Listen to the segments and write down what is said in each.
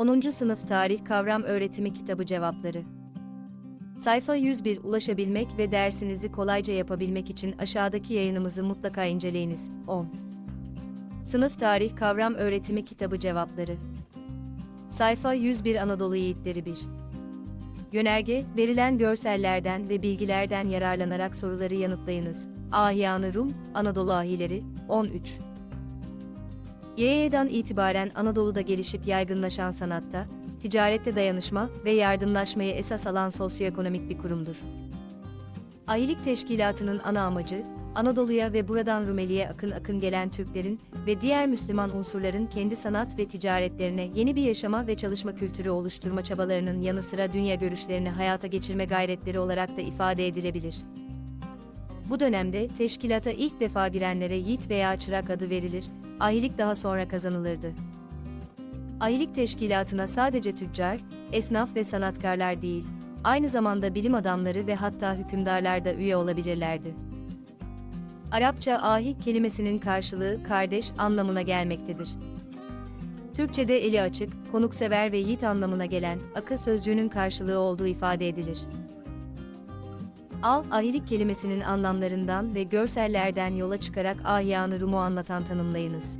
10. Sınıf Tarih Kavram Öğretimi Kitabı Cevapları Sayfa 101 Ulaşabilmek ve dersinizi kolayca yapabilmek için aşağıdaki yayınımızı mutlaka inceleyiniz. 10. Sınıf Tarih Kavram Öğretimi Kitabı Cevapları Sayfa 101 Anadolu Yiğitleri 1 Yönerge, verilen görsellerden ve bilgilerden yararlanarak soruları yanıtlayınız. Ahyanı Rum, Anadolu Ahileri, 13 YY'den itibaren Anadolu'da gelişip yaygınlaşan sanatta, ticarette dayanışma ve yardımlaşmayı esas alan sosyoekonomik bir kurumdur. Ahilik Teşkilatı'nın ana amacı, Anadolu'ya ve buradan Rumeli'ye akın akın gelen Türklerin ve diğer Müslüman unsurların kendi sanat ve ticaretlerine yeni bir yaşama ve çalışma kültürü oluşturma çabalarının yanı sıra dünya görüşlerini hayata geçirme gayretleri olarak da ifade edilebilir. Bu dönemde teşkilata ilk defa girenlere yiğit veya çırak adı verilir, ahilik daha sonra kazanılırdı. Ahilik teşkilatına sadece tüccar, esnaf ve sanatkarlar değil, aynı zamanda bilim adamları ve hatta hükümdarlar da üye olabilirlerdi. Arapça ahik kelimesinin karşılığı kardeş anlamına gelmektedir. Türkçede eli açık, konuksever ve yiğit anlamına gelen akı sözcüğünün karşılığı olduğu ifade edilir. Al, ahilik kelimesinin anlamlarından ve görsellerden yola çıkarak ahyanı Rum'u anlatan tanımlayınız.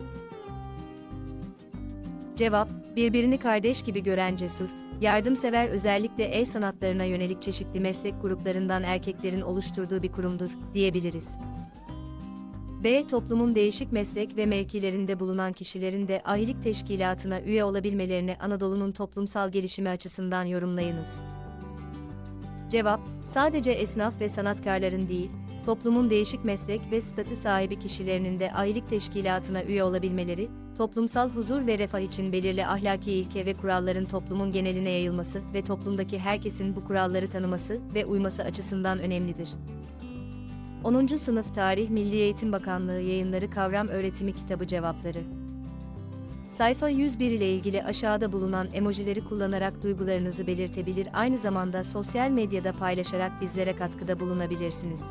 Cevap, birbirini kardeş gibi gören cesur, yardımsever özellikle el sanatlarına yönelik çeşitli meslek gruplarından erkeklerin oluşturduğu bir kurumdur, diyebiliriz. B. Toplumun değişik meslek ve mevkilerinde bulunan kişilerin de ahilik teşkilatına üye olabilmelerini Anadolu'nun toplumsal gelişimi açısından yorumlayınız. Cevap, sadece esnaf ve sanatkarların değil, toplumun değişik meslek ve statü sahibi kişilerinin de ahilik teşkilatına üye olabilmeleri, toplumsal huzur ve refah için belirli ahlaki ilke ve kuralların toplumun geneline yayılması ve toplumdaki herkesin bu kuralları tanıması ve uyması açısından önemlidir. 10. Sınıf Tarih Milli Eğitim Bakanlığı Yayınları Kavram Öğretimi Kitabı Cevapları Sayfa 101 ile ilgili aşağıda bulunan emojileri kullanarak duygularınızı belirtebilir aynı zamanda sosyal medyada paylaşarak bizlere katkıda bulunabilirsiniz.